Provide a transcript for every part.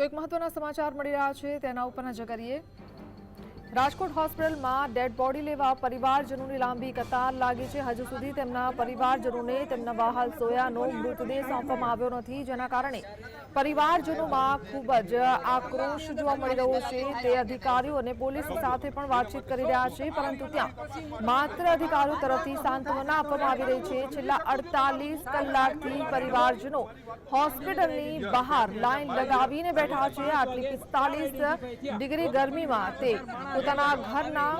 તો એક મહત્વના સમાચાર મળી રહ્યા છે. તેના ઉપર નજર કરીએ રાજકોટ હોસ્પિટલમાં ડેડ બોડી લેવા પરિવારજનોની લાંબી કતાર લાગી છે. હજુ સુધી તેમના પરિવારજનોને તેમના વાહલ સોયાનો મૃતદેહ સોંપવામાં આવ્યો નથી, જેના કારણે પરિવારજનોમાં ખૂબ જ આક્રોશ જોવા મળી રહ્યો છે. તે અધિકારીઓ અને પોલીસ સાથે પણ વાતચીત કરી રહ્યા છે, પરંતુ ત્યાં માત્ર અધિકારીઓ તરફથી સાંત્વના આપવામાં આવી રહી છે. છેલ્લા અડતાલીસ કલાકથી પરિવારજનો હોસ્પિટલની બહાર લાઈન લગાવીને બેઠા છે. આટલી પિસ્તાલીસ ડિગ્રી ગરમીમાં તે પોતાના ઘરના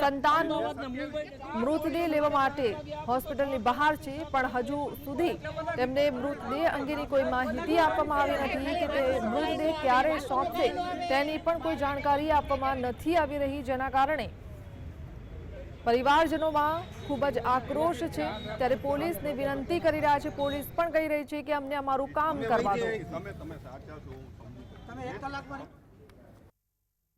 સંતાનનો મૃતદેહ લેવા માટે હોસ્પિટલની બહાર છે પણ હજુ સુધી તેમને મૃતદેહ અંગેની કોઈ માહિતી આપવામાં આવી નથી કે તે મૃતદેહ ક્યારે સોંપશે તેની પણ કોઈ જાણકારી આપવામાં નથી આવી રહી. જેના કારણે પરિવારજનોમાં ખૂબ જ આક્રોશ છે. ત્યારે પોલીસને વિનંતી કરી રહ્યા છે. પોલીસ પણ કહી રહી છે કે અમને અમારું કામ કરવા દો તમે તમે સાચા છો હું સમજુ છું.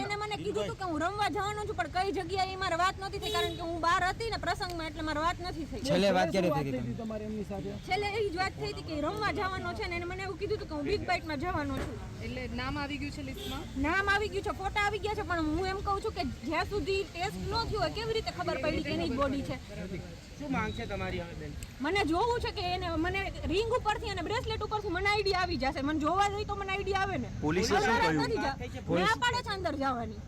એને મને કીધું હતું કે હું રમવા જવાનો છું પણ કઈ જગ્યાએ એ મારે વાત નથી થઈ કારણ કે હું બહાર હતી ને પ્રસંગમાં એટલે મારે વાત નથી થઈ. છેલ્લે વાત ક્યારે થઈ એમની સાથે? છેલ્લે એ જ વાત થઈ હતી કે રમવા જવાનો છે ને એને મને એવું કીધું હતું કે હું બિગ બાઇકમાં જવાનો છું. એટલે નામ આવી ગયું છે લિસ્ટમાં? નામ આવી ગયું છે ફોટા આવી ગયા છે પણ હું એમ કહું છું કે જ્યાં સુધી ટેસ્ટ ન થયો હોય કેવી રીતે ખબર પડી કે એની બોડી છે? શું માંગ છે તમારી હવે બેન? મને જોવું છે કે એને મને રિંગ ઉપરથી અને બ્રેસલેટ ઉપરથી મને આઈડિયા આવી જશે. મને જોવા જઈ તો મને આઈડિયા આવે ને. પોલીસે શું કહ્યું? નથી ના પાડે છે અંદર જવાની.